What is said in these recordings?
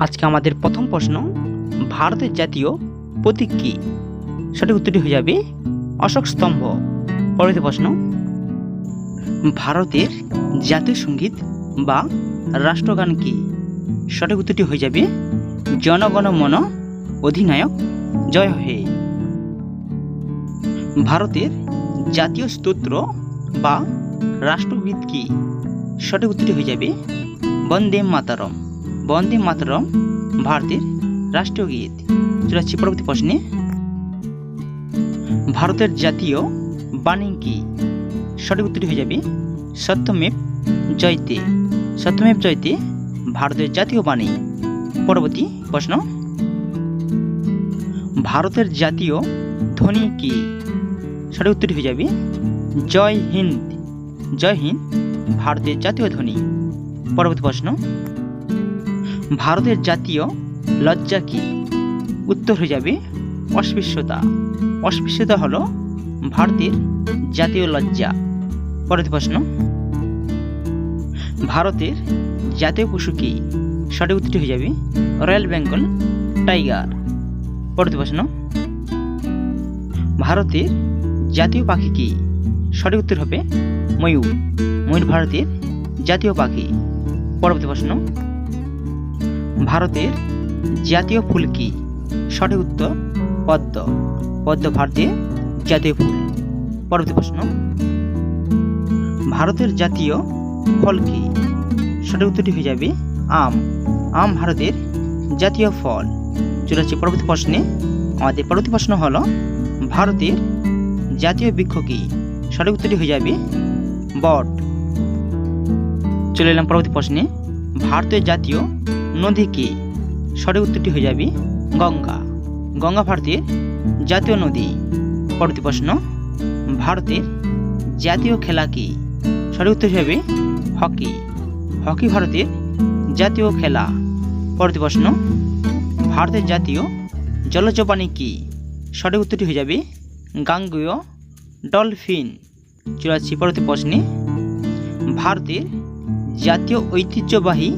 আজকে আমাদের প্রথম প্রশ্ন, ভারতের জাতীয় প্রতীক কী? সঠিক উত্তরটি হয়ে যাবে অশোক স্তম্ভ। পরবর্তী প্রশ্ন, ভারতের জাতীয় সংগীত বা রাষ্ট্রগান কী? সঠিক উত্তরটি হয়ে যাবে জনগণ মন অধিনায়ক জয় হে। ভারতের জাতীয় স্তোত্র বা রাষ্ট্রগীত কী? সঠিক উত্তরটি হয়ে যাবে বন্দে মাতারম। বন্দে মাতরম ভারতের রাষ্ট্রীয় গীত। চলে পরবর্তী প্রশ্নে। ভারতের জাতীয় বাণী কি? সঠিক উত্তরটি হয়ে যাবে সত্যমেব জয়তে। সত্যমেব জয়তে ভারতের জাতীয় বাণী। পরবর্তী প্রশ্ন। ভারতের জাতীয় ধ্বনি কি? সঠিক উত্তরটি হয়ে যাবে জয় হিন্দ। জয় হিন্দ, ভারতের জাতীয় ধ্বনি। পরবর্তী প্রশ্ন। ভারতের জাতীয় লজ্জা কি? উত্তর হয়ে যাবে অস্পৃশ্যতা। অস্পৃশ্যতা হলো ভারতের জাতীয় লজ্জা। পরবর্তী প্রশ্ন। ভারতের জাতীয় পশু কি? সঠিক উত্তরটি হয়ে যাবে রয়্যাল বেঙ্গল টাইগার। পরবর্তী প্রশ্ন। ভারতের জাতীয় পাখি কি? সঠিক উত্তর হবে ময়ূর। ময়ূর ভারতের জাতীয় পাখি। পরবর্তী প্রশ্ন। ভারতের জাতীয় ফুল কি? সঠিক উত্তর, পদ্ম। পদ্ম ভারতের জাতীয় ফুল। পরবর্তী প্রশ্ন। ভারতের জাতীয় ফল কি? সঠিক উত্তরটি হয়ে যাবে আম। আম ভারতের জাতীয় ফল। চলে আসছে পরবর্তী প্রশ্নে। আমাদের পরবর্তী প্রশ্ন হল, ভারতের জাতীয় বৃক্ষ কি? সঠিক উত্তরটি হয়ে যাবে বট। চলে এলাম পরবর্তী প্রশ্নে। ভারতের জাতীয় নদী কি? সঠিক উত্তরটি হয়ে যাবে গঙ্গা। গঙ্গা ভারতের জাতীয় নদী। পরবর্তী প্রশ্ন, ভারতের জাতীয় খেলা কি? সঠিক উত্তর হবে হকি। হকি ভারতের জাতীয় খেলা। পরবর্তী প্রশ্ন, ভারতের জাতীয় জলজ প্রাণী কি? সঠিক উত্তরটি হয়ে যাবে গাঙ্গেয় ডলফিন। আসছি পরবর্তী প্রশ্নে। ভারতের জাতীয় ঐতিহ্যবাহী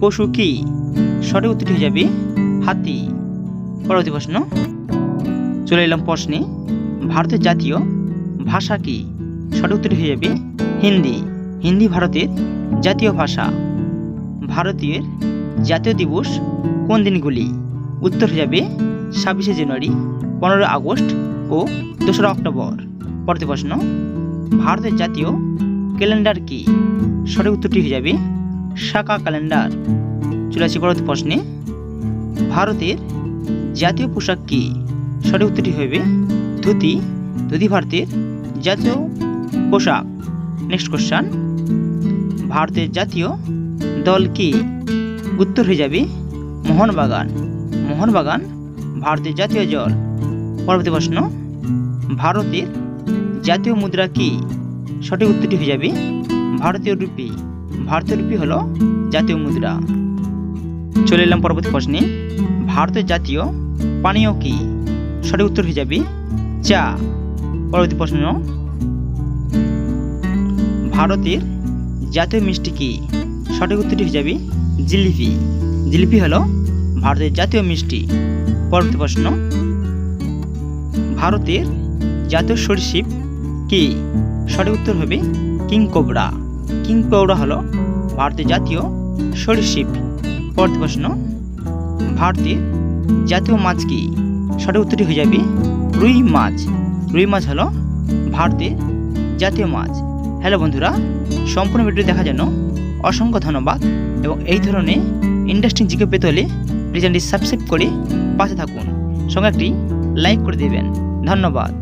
পশু কি? সঠিক উত্তরটি হয়ে যাবে হাতি। পরবর্তী প্রশ্ন। চলে এলাম প্রশ্নে। ভারতের জাতীয় ভাষা কি? সঠিক উত্তরটি হয়ে যাবে হিন্দি। হিন্দি ভারতের জাতীয় ভাষা। ভারতীয় জাতীয় দিবস কোন দিনগুলি? উত্তর হয়ে যাবে ছাব্বিশে জানুয়ারি, পনেরোই আগস্ট ও দোসরা অক্টোবর। পরবর্তী প্রশ্ন। ভারতের জাতীয় ক্যালেন্ডার কি? সঠিক উত্তরটি হয়ে যাবে শাকা ক্যালেন্ডার। চলে আসি পরবর্তী প্রশ্নে, ভারতের জাতীয় পোশাক কি? সঠিক উত্তরটি হবে ধুতি ধুতি ভারতের জাতীয় পোশাক। নেক্সট কোশ্চান ভারতের জাতীয় দল কি? উত্তর হয়ে যাবে, মোহনবাগান। মোহনবাগান, ভারতের জাতীয় জল পরবর্তী প্রশ্ন, ভারতের জাতীয় মুদ্রা কি? সঠিক উত্তরটি হয়ে যাবে, ভারতীয় রুপি। ভারতীয় রুপি হলো জাতীয় মুদ্রা। চলে এলাম পরবর্তী প্রশ্নে। ভারতের জাতীয় পানীয় কি? সঠিক উত্তর হয়ে যাবে চা। পরবর্তী প্রশ্ন। ভারতের জাতীয় মিষ্টি কি? সঠিক উত্তরটি হয়ে যাবে জিলিপি। জিলিপি হলো ভারতের জাতীয় মিষ্টি। পরবর্তী প্রশ্ন। ভারতের জাতীয় সরীসৃপ কি? সঠিক উত্তর হবে কিং কোবরা কিং কোবরা হলো ভারতের জাতীয় সরীসৃপ। পরবর্তী প্রশ্ন, ভারতের জাতীয় মাছ কি? সঠিক উত্তরটি হয়ে যাবে রুই মাছ। রুই মাছ হলো ভারতের জাতীয় মাছ। হ্যালো বন্ধুরা, সম্পূর্ণ ভিডিও দেখার জন্য অসংখ্য ধন্যবাদ এবং এই ধরনের ইন্টারেস্টিং জিকে পেতে হলে চ্যানেলটি সাবস্ক্রাইব করে পাশে থাকুন। সঙ্গে একটি লাইক করে দেবেন। ধন্যবাদ।